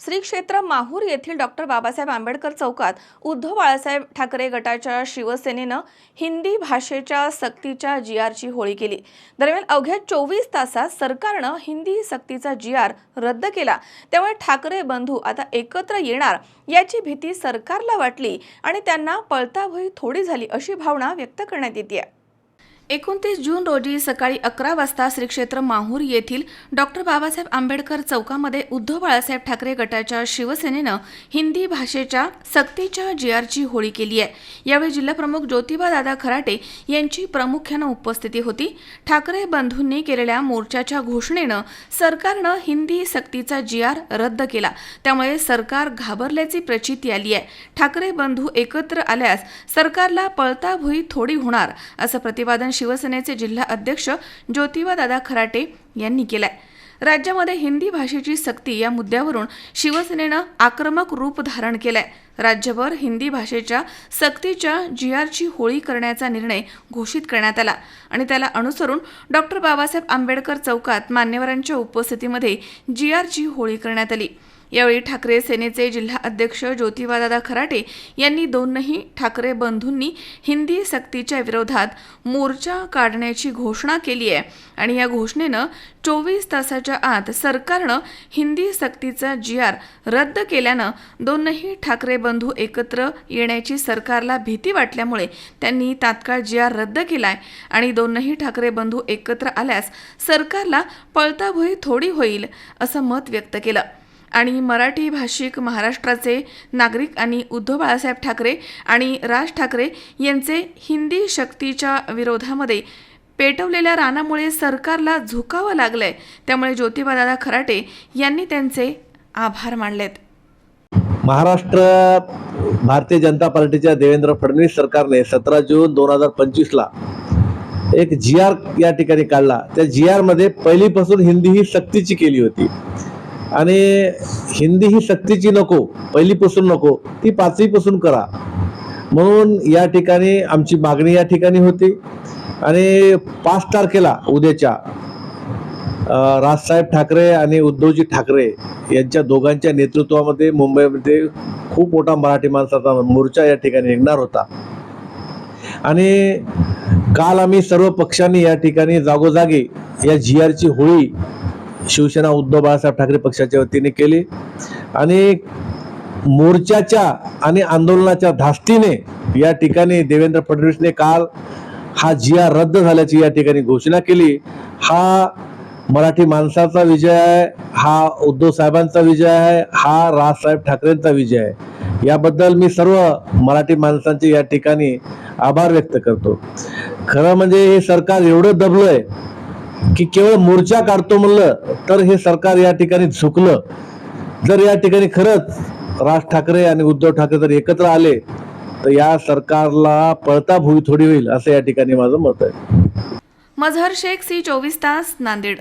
श्री क्षेत्र माहूर येथील डॉक्टर बाबासाहेब आंबेडकर चौकात उद्धव बाळासाहेब ठाकरे गटाच्या शिवसेनेनं हिंदी भाषेच्या सक्तीच्या जी आरची होळी केली. दरम्यान अवघ्या चोवीस तासात सरकारनं हिंदी सक्तीचा जी आर रद्द केला. त्यामुळे ठाकरे बंधू आता एकत्र येणार याची भीती सरकारला वाटली आणि त्यांना पळताभुई थोडी झाली अशी भावना व्यक्त करण्यात येते एकोणतीस जून रोजी सकाळी अकरा वाजता श्री क्षेत्र माहूर येथील डॉक्टर बाबासाहेब आंबेडकर चौकामध्ये उद्धव बाळासाहेब ठाकरे गटाच्या शिवसेनेनं हिंदी भाषेच्या सक्तीच्या जीआरची होळी केली आहे. यावेळी जिल्हाप्रमुख ज्योतिबा दादा खराटे यांची प्रामुख्यानं उपस्थिती होती. ठाकरे बंधूंनी केलेल्या मोर्चाच्या घोषणेनं सरकारनं हिंदी सक्तीचा जी आर रद्द केला. त्यामुळे सरकार घाबरल्याची प्रचिती आली आहे. ठाकरे बंधू एकत्र आल्यास सरकारला पळता भुई थोडी होणार असं प्रतिपादन शिवसेनेचे जिल्हा अध्यक्ष ज्योतिबा दादा खराटे यांनी केलाय. राज्यामध्ये हिंदी भाषेची सक्ती या मुद्द्यावरून शिवसेनेनं आक्रमक रूप धारण केलंय. राज्यभर हिंदी भाषेच्या सक्तीच्या जी आरची होळी करण्याचा निर्णय घोषित करण्यात आला आणि त्याला अनुसरून डॉक्टर बाबासाहेब आंबेडकर चौकात मान्यवरांच्या उपस्थितीमध्ये जी आरची होळी करण्यात आली. यावेळी ठाकरे सेनेचे जिल्हा अध्यक्ष ज्योतिबादादा खराटे यांनी दोनही ठाकरे बंधूंनी हिंदी सक्तीच्या विरोधात मोर्चा काढण्याची घोषणा केली आहे. आणि या घोषणेनं चोवीस तासाच्या आत सरकारनं हिंदी सक्तीचा जी आर रद्द केल्यानं दोनही ठाकरे बंधू एकत्र येण्याची सरकारला भीती वाटल्यामुळे त्यांनी तात्काळ जी आर रद्द केलाय. आणि दोनही ठाकरे बंधू एकत्र आल्यास सरकारला पळताभुई थोडी होईल असं मत व्यक्त केलं. आणि मराठी भाषिक महाराष्ट्राचे नागरिक आणि उद्धव बाळासाहेब ठाकरे आणि राज ठाकरे यांचे हिंदी शक्तीच्या विरोधामध्ये पेटवलेल्या रानामुळे सरकारला झुकावं लागलंय. त्यामुळे ज्योतिबादादा खराटे यांनी त्यांचे आभार मानलेत. महाराष्ट्र भारतीय जनता पार्टीच्या देवेंद्र फडणवीस सरकारने सतरा जून दोन हजार पंचवीसला एक जी आर या ठिकाणी काढला. त्या जी आरमध्ये पहिलीपासून हिंदी ही सक्तीची केली होती. आणि हिंदी ही सक्तीची नको पहिलीपासून नको ती पाचवीपासून करा. म्हणून या ठिकाणी आमची मागणी या ठिकाणी होती. आणि पाच तारखेला उद्याच्या राजसाहेब ठाकरे आणि उद्धवजी ठाकरे यांच्या दोघांच्या नेतृत्वामध्ये मुंबईमध्ये खूप मोठा मराठी माणसाचा मोर्चा या ठिकाणी निघणार होता. आणि काल आम्ही सर्व पक्षांनी या ठिकाणी जागोजागी या जी आरची होळी शिवसेना उद्धव बाळासाहेब ठाकरे पक्षाच्या वतीने केली. आणि मोर्चाच्या आणि आंदोलनाच्या धास्तीने या ठिकाणी देवेंद्र फडणवीसने काल हा जिया रद्द झाल्याची या ठिकाणी घोषणा केली. हा मराठी माणसाचा विजय आहे हा उद्धव साहेबांचा विजय आहे हा राजसाहेब ठाकरेंचा विजय आहे. याबद्दल मी सर्व मराठी माणसांचे या ठिकाणी आभार व्यक्त करतो. खरं म्हणजे हे सरकार एवढं दबलंय की केवळ मोर्चा काढतो म्हणलं तर हे सरकार या ठिकाणी झुकलं. जर या ठिकाणी खरंच राज ठाकरे आणि उद्धव ठाकरे जर एकत्र आले तर या सरकारला पळता भुई थोडी होईल असं या ठिकाणी माझं मत आहे. मझहर शेख सी चोवीस तास नांदेड.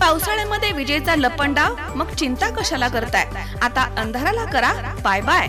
पावसाळ्यामध्ये विजेचा लपंडाव मग चिंता कशाला करताय? आता अंधाराला करा बाय बाय